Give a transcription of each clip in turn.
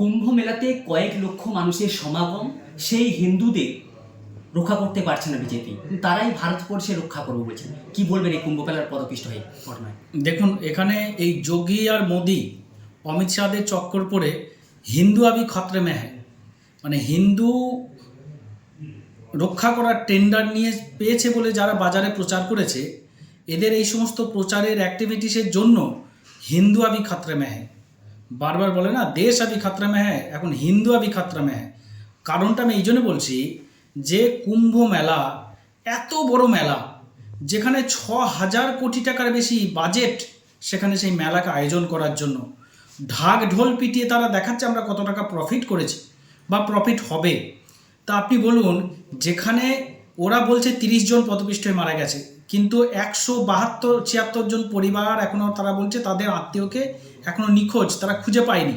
কুম্ভ মেলাতে কয়েক লক্ষ মানুষের সমাগম, সেই হিন্দুদের রক্ষা করতে পারছে না বিজেপি। তারাই ভারতবর্ষে রক্ষা করব বলছেন কি বলবেন এই কুম্ভ মেলার পদপিষ্ট হয়ে ঘটনায়? দেখুন, এখানে এই যোগী আর মোদি, অমিত শাহদের চক্কর পড়ে হিন্দু আবি খতরে মেহে মানে হিন্দু রক্ষা করার টেন্ডার নিয়ে পেয়েছে বলে যারা বাজারে প্রচার করেছে, এদের এই সমস্ত প্রচারের অ্যাক্টিভিটিসের জন্য হিন্দু আবি খতরে মে হ্যায়। বারবার বলে না, দেশ আবি খতরে মে হ্যায়, এখন হিন্দু আবি খতরে মে হ্যায়। কারণটা আমি এই জন্য বলছি যে কুম্ভ মেলা, এত বড় মেলা, যেখানে ছ হাজার কোটি টাকার বেশি বাজেট সেখানে সেই মেলাকে আয়োজন করার জন্য। ঢাক ঢোল পিটিয়ে তারা দেখাচ্ছে আমরা কত টাকা প্রফিট করেছি বা প্রফিট হবে। তা আপনি বলুন, যেখানে ওরা বলছে তিরিশ জন পদপিষ্ট হয়ে মারা গেছে কিন্তু একশো বাহাত্তর, ছিয়াত্তর জন পরিবার এখনও তারা বলছে তাদের আত্মীয়কে এখনও নিখোঁজ, তারা খুঁজে পায়নি।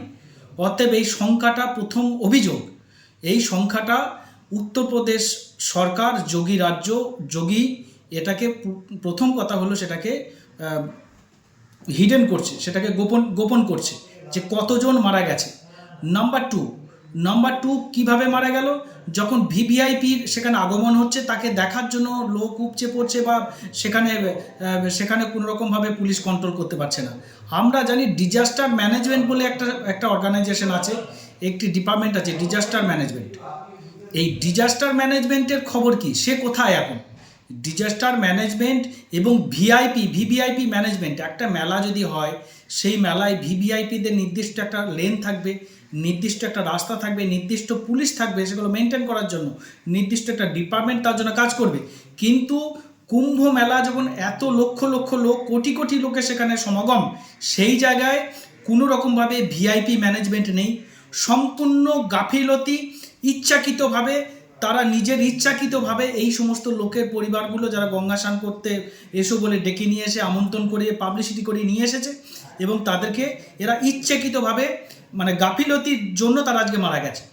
অতএব এই সংখ্যাটা প্রথম অভিযোগ। এই সংখ্যাটা উত্তরপ্রদেশ সরকার, যোগী রাজ্য, যোগী এটাকে প্রথম কথা হলো সেটাকে হিডেন করছে, সেটাকে গোপন গোপন করছে যে কতজন মারা গেছে। নাম্বার টু নাম্বার টু কীভাবে মারা গেল? যখন ভিভিআইপির সেখানে আগমন হচ্ছে, তাকে দেখার জন্য লোক উপচে পড়ছে বা সেখানে সেখানে কোনো রকমভাবে পুলিশ কন্ট্রোল করতে পারছে না। আমরা জানি ডিজাস্টার ম্যানেজমেন্ট বলে একটা একটা অর্গানাইজেশন আছে, একটি ডিপার্টমেন্ট আছে ডিজাস্টার ম্যানেজমেন্ট এই ডিজাস্টার ম্যানেজমেন্টের খবর কি? সে কোথায় এখন? ডিজাস্টার ম্যানেজমেন্ট এবং ভিআইপি, ভিভিআইপি ম্যানেজমেন্ট একটা মেলা যদি হয়, সেই মেলায় ভিভিআইপিদের নির্দিষ্ট একটা লেন থাকবে। নির্দিষ্ট একটা রাস্তা থাকবে, নির্দিষ্ট পুলিশ থাকবে সেগুলো মেনটেন করার জন্য, নির্দিষ্ট একটা ডিপার্টমেন্ট তার জন্য কাজ করবে। কিন্তু কুম্ভ মেলা যখন এত লক্ষ লক্ষ লোক, কোটি কোটি লোকের সেখানে সমাগম, সেই জায়গায় কোনো রকমভাবে ভিআইপি ম্যানেজমেন্ট নেই। সম্পূর্ণ গাফিলতি, ইচ্ছাকৃতভাবে, তারা নিজের ইচ্ছাকৃতভাবে এই সমস্ত লোকের পরিবারগুলো যারা গঙ্গা স্নান করতে এসো বলে ডেকে নিয়ে এসে আমন্ত্রণ করে পাবলিসিটি করে নিয়ে এসেছে এবং তাদেরকে এরা ইচ্ছাকৃতভাবে মানে গাফিলতির জন্য তারা আজকে মারা গেছে।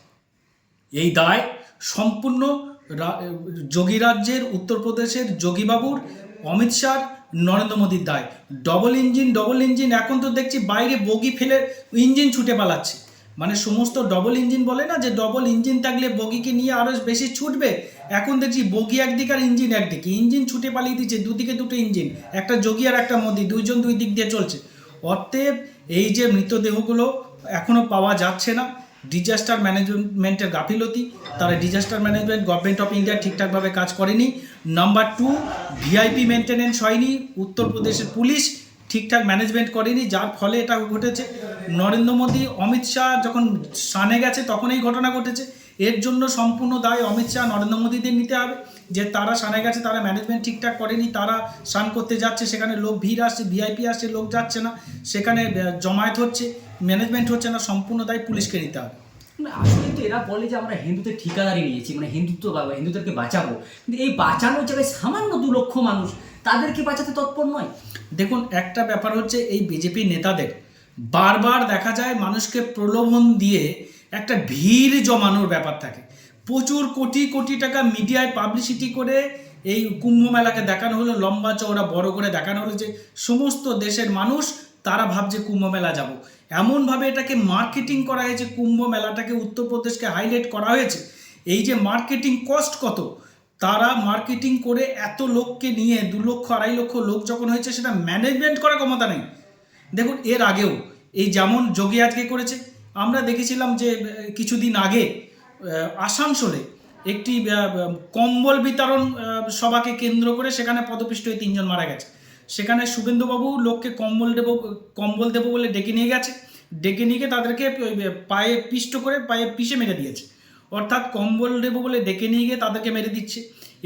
এই দায় সম্পূর্ণ যোগী রাজ্যের, উত্তরপ্রদেশের যোগীবাবুর, অমিত শাহ নরেন্দ্র মোদীর দায়। ডবল ইঞ্জিন ডবল ইঞ্জিন এখন তো দেখছি বাইরে বগি ফেলে ইঞ্জিন ছুটে পালাচ্ছে। মানে সমস্ত ডবল ইঞ্জিন বলে না যে ডবল ইঞ্জিন থাকলে বগিকে নিয়ে আরও বেশি ছুটবে? এখন দেখছি বগি একদিকে আর ইঞ্জিন একদিকে। ইঞ্জিন ছুটে পালিয়ে দিচ্ছে, দুদিকে দুটো ইঞ্জিন একটা যোগী আর একটা মোদি, দুইজন দুই দিক দিয়ে চলছে। অতএব এই যে মৃতদেহগুলো এখনও পাওয়া যাচ্ছে না। ডিজাস্টার ম্যানেজমেন্টের গাফিলতি। তারা disaster management government of India ঠিকঠাকভাবে কাজ করেনি। নাম্বার টু ভিআইপি মেনটেনেন্স হয়নি। উত্তরপ্রদেশের পুলিশ ঠিকঠাক ম্যানেজমেন্ট করেনি, যার ফলে এটা ঘটেছে। নরেন্দ্র মোদী, অমিত শাহ যখন সানে গেছে, তখন এই ঘটনা ঘটেছে। এর জন্য সম্পূর্ণ দায় অমিত শাহ, নরেন্দ্র মোদীদের নিতে হবে। যে তারা সানে গেছে তারা ম্যানেজমেন্ট ঠিকঠাক করেনি তারা স্নান করতে যাচ্ছে সেখানে লোক ভিড় আসছে ভিআইপি আসছে লোক যাচ্ছে না সেখানে জমায়েত হচ্ছে ম্যানেজমেন্ট হচ্ছে না সম্পূর্ণ দায় পুলিশকে নিতে হবে। না, আসলে তো এরা বলে যে আমরা হিন্দুদের ঠিকাদারি নিয়েছি মানে হিন্দুত্ব হিন্দুদেরকে বাঁচাবো কিন্তু এই বাঁচানোর জায়গায় সামান্য দু লক্ষ মানুষ তাদেরকে বাঁচাতে তৎপর নয়? দেখুন একটা ব্যাপার হচ্ছে এই বিজেপি নেতাদের বারবার দেখা যায় মানুষকে প্রলোভন দিয়ে একটা ভিড় জমানোর ব্যাপার থাকে। প্রচুর কোটি কোটি টাকা মিডিয়ায় পাবলিসিটি করে এই কুম্ভ মেলাকে দেখানো হলো, লম্বা চওড়া বড় করে দেখানো হলো যে সমস্ত দেশের মানুষ তারা ভাবছে কুম্ভ মেলা যাব। এমনভাবে এটাকে মার্কেটিং করা হয়েছে, কুম্ভ মেলাটাকে উত্তরপ্রদেশকে হাইলাইট করা হয়েছে। এই যে মার্কেটিং কস্ট কত, তারা মার্কেটিং করে এত লোককে নিয়ে দু লক্ষ, আড়াই লক্ষ লোক যখন হয়েছে সেটা ম্যানেজমেন্ট করার ক্ষমতা নেই। দেখুন, এর আগেও এই যেমন যোগী আজকে করেছে, আমরা দেখেছিলাম যে কিছুদিন আগে আসানসোলে একটি কম্বল বিতরণ সভাকে কেন্দ্র করে সেখানে পদপিষ্ট হয়ে তিনজন মারা গেছে। সেখানে শুভেন্দুবাবু লোককে কম্বল দেবো কম্বল দেবো বলে ডেকে নিয়ে গেছে। ডেকে নিয়ে তাদেরকে পায়ে পিষ্ট করে পায়ে পিষে মেরে দিয়েছে। অর্থাৎ কম্বল দেবো বলে ডেকে নিয়ে গিয়ে তাদেরকে মেরে দিচ্ছে।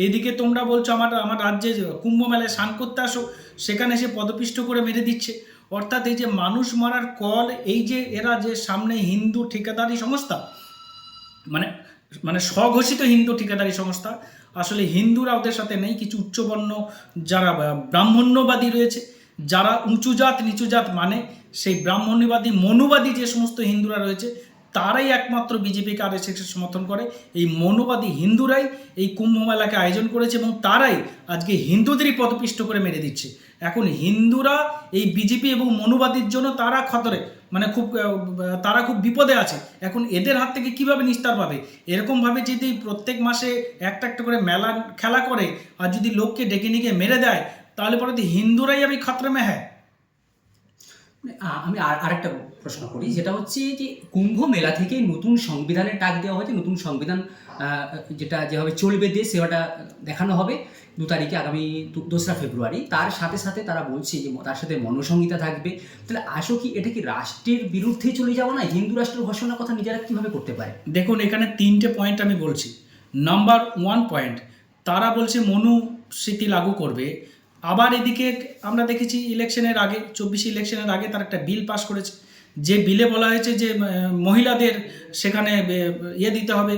এদিকে তোমরা বলছো আমার আমার রাজ্যে কুম্ভ মেলায় স্নান করতে আসো। সেখানে এসে পদপিষ্ট করে মেরে দিচ্ছে। অর্থাৎ এই যে মানুষ মারার কল, এই যে এরা যে সামনে হিন্দু ঠিকাদারি সংস্থা মানে মানে স্বঘোষিত হিন্দু ঠিকাদারি সংস্থা। আসলে হিন্দুরা ওদের সাথে নেই, কিছু উচ্চবর্ণ যারা ব্রাহ্মণ্যবাদী রয়েছে, যারা উঁচু জাত, নিচু জাত মানে সেই ব্রাহ্মণ্যবাদী, মনুবাদী যে সমস্ত হিন্দুরা রয়েছে, তারাই একমাত্র বিজেপিকে আর সমর্থন করে। এই মনুবাদী হিন্দুরাই এই কুম্ভ মেলাকে আয়োজন করেছে এবং তারাই আজকে হিন্দুদেরই পদপিষ্ট করে মেরে দিচ্ছে। এখন হিন্দুরা এই বিজেপি এবং মনুবাদীর জন্য তারা খতরে। মানে খুব তারা খুব বিপদে আছে। এখন এদের হাত থেকে কীভাবে নিস্তার পাবে? এরকমভাবে যদি প্রত্যেক মাসে একটা একটা করে মেলা খেলা করে, আর যদি লোককে ডেকে নিয়ে মেরে দেয়, তাহলে পরে হিন্দুরাই আমি খাতরে মে হ্যাঁ আমি আর, আরেকটা প্রশ্ন করি। যেটা হচ্ছে যে কুম্ভ মেলা থেকে নতুন সংবিধানের টাক দেওয়া হয়েছে, নতুন সংবিধান যেটা যেভাবে চলবে দেশ সেটা দেখানো হবে দু তারিখে আগামী দোসরা ফেব্রুয়ারি। তার সাথে সাথে তারা বলছে যে, তার সাথে মনসংহিতা থাকবে। তাহলে আসো কি, এটা কি রাষ্ট্রের বিরুদ্ধে চলে যাওয়া না? হিন্দু রাষ্ট্র ঘোষণার কথা নিজেরা কীভাবে করতে পারে? দেখুন, এখানে তিনটে পয়েন্ট আমি বলছি। নাম্বার ওয়ান পয়েন্ট তারা বলছে মনুস্মৃতি লাগু করবে। আবার এদিকে আমরা দেখেছি ইলেকশনের আগে, চব্বিশে ইলেকশনের আগে তার একটা বিল পাস করেছে। যে বিলে বলা হয়েছে যে মহিলাদের সেখানে ইয়ে দিতে হবে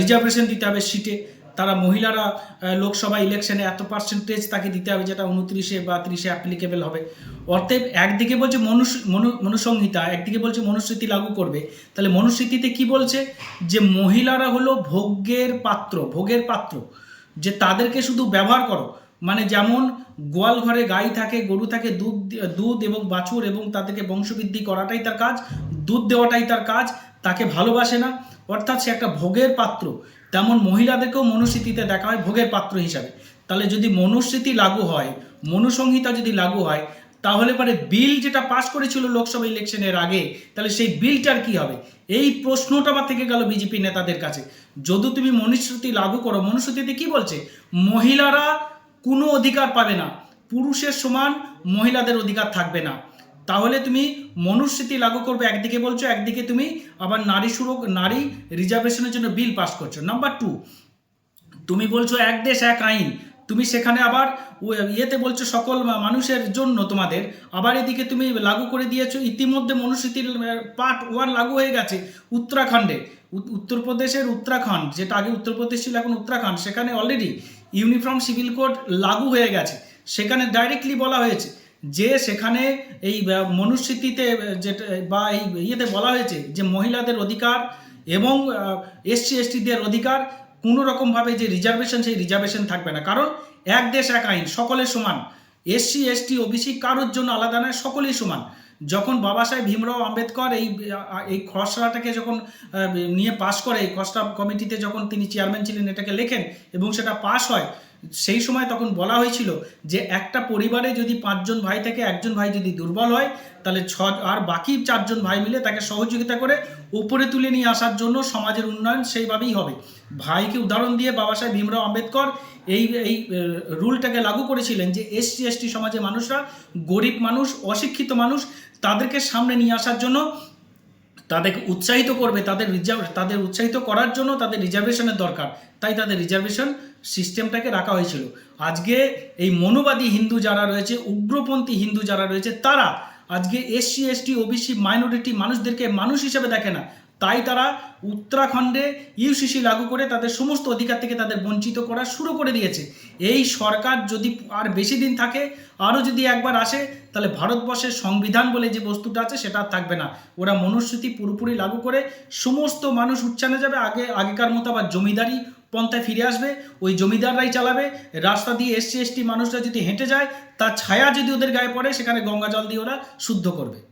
রিজার্ভেশন দিতে হবে সিটে। তারা মহিলারা লোকসভা ইলেকশনে এত পার্সেন্টেজ তাকে দিতে হবে যেটা উনত্রিশে বা তিরিশে অ্যাপ্লিকেবল হবে। অতএব একদিকে বলছে মনুষ, মনু, মনুসংহিতা, একদিকে বলছে মনুস্মৃতি লাগু করবে। তাহলে মনুস্মৃতিতে কি বলছে? যে মহিলারা হলো ভোগ্যের পাত্র, ভোগের পাত্র। যে তাদেরকে শুধু ব্যবহার করো। মানে যেমন গোয়াল ঘরে গাই থাকে, গরু থাকে, দুধ দুধ এবং বাছুর এবং তাদেরকে বংশবৃদ্ধি করাটাই তার কাজ, দুধ দেওয়াটাই তার কাজ, তাকে ভালোবাসে না। অর্থাৎ সে একটা ভোগের পাত্র। তেমন মহিলাদেরকেও মনুস্মৃতিতে দেখা হয় ভোগের পাত্র হিসাবে। তাহলে যদি মনুস্মৃতি লাগু হয়, মনুসংহিতা যদি লাগু হয়, তাহলে পরে বিল যেটা পাস করেছিল লোকসভা ইলেকশনের আগে, তাহলে সেই বিলটার কি হবে? এই প্রশ্নটা আবার থেকে গেল বিজেপি নেতাদের কাছে। যদি তুমি মনুস্মৃতি লাগু করো, মনুস্মৃতিতে কি বলছে? মহিলারা কোনো অধিকার পাবে না। পুরুষের সমান মহিলাদের অধিকার থাকবে না। তাহলে তুমি মনুস্মৃতি লাগু করবে, একদিকে বলছো, একদিকে তুমি আবার নারী সুরক নারী রিজার্ভেশনের জন্য বিল পাস করছ। নাম্বার টু তুমি বলছো এক দেশ, এক আইন। তুমি সেখানে আবার ইয়েতে বলছো সকল মানুষের জন্য তোমাদের। আবার এদিকে তুমি লাগু করে দিয়েছ, ইতিমধ্যে মনুস্মৃতির পার্ট ওয়ান লাগু হয়ে গেছে উত্তরাখণ্ডে। উত- উত্তরপ্রদেশের উত্তরাখণ্ড, যেটা আগে উত্তরপ্রদেশ ছিল, এখন উত্তরাখণ্ড। সেখানে অলরেডি ইউনিফর্ম সিভিল কোড লাগু হয়ে গেছে। সেখানে ডাইরেক্টলি বলা হয়েছে যে সেখানে এই মনুস্মৃতিতে যেটা, বা এই ইয়েতে বলা হয়েছে যে মহিলাদের অধিকার এবং এসসি, এসটিদের অধিকার কোনো রকমভাবে যে রিজার্ভেশন সেই রিজার্ভেশন থাকবে না। কারণ এক দেশ, এক আইন সকলের সমান। এসসি, এসটি, ওবিসি কারোর জন্য আলাদা নয়, সকলেই সমান। যখন বাবা সাহেব ভীমরাও আম্বেদকর এই এই খসড়াটাকে যখন নিয়ে পাশ করে, এই খসড়া কমিটিতে যখন তিনি চেয়ারম্যান ছিলেন, এটাকে লেখেন এবং সেটা পাশ হয় সেই সময় তখন বলা হয়েছিল যে একটা পরিবারে যদি পাঁচজন ভাই থেকে, একজন ভাই যদি দুর্বল হয়, তাহলে ছ, আর বাকি চারজন ভাই মিলে তাকে সহযোগিতা করে উপরে তুলে নিয়ে আসার জন্য সমাজের উন্নয়ন সেইভাবেই হবে। ভাইকে উদাহরণ দিয়ে বাবা সাহেব ভীমরাও আম্বেদকর এই এই রুলটাকে লাগু করেছিলেন যে এসটি এসটি সমাজের মানুষরা, গরিব মানুষ, অশিক্ষিত মানুষ, তাদেরকে সামনে নিয়ে আসার জন্য তাদেরকে উৎসাহিত করবে, তাদের রিজার্ভ, তাদের উৎসাহিত করার জন্য তাদের রিজার্ভেশনের দরকার। তাই তাদের রিজার্ভেশন সিস্টেমটাকে রাখা হয়েছিল। আজকে এই মনোবাদী হিন্দু যারা রয়েছে, উগ্রপন্থী হিন্দু যারা রয়েছে, তারা আজকে এসসি, এসটি, ওবিসি, মাইনরিটি মানুষদেরকে মানুষ হিসেবে দেখে না। তাই তারা উত্তরাখণ্ডে ইউসিসি লাগু করে তাদের সমস্ত অধিকার থেকে তাদের বঞ্চিত করা শুরু করে দিয়েছে। এই সরকার যদি আর বেশি দিন থাকে, আরও যদি একবার আসে, তাহলে ভারতবর্ষের সংবিধান বলে যে বস্তুটা আছে, সেটা আর থাকবে না। ওরা মনুস্মৃতি পুরোপুরি লাগু করে সমস্ত মানুষ উচ্চানে যাবে, আগে আগেকার মতো আবার জমিদারি পন্থায় ফিরে আসবে, ওই জমিদাররাই চালাবে। রাস্তা দিয়ে এসসি, এসটি মানুষরা যদি হেঁটে যায়, তার ছায়া যদি ওদের গায়ে পড়ে, সেখানে গঙ্গা জল দিয়ে ওরা শুদ্ধ করবে।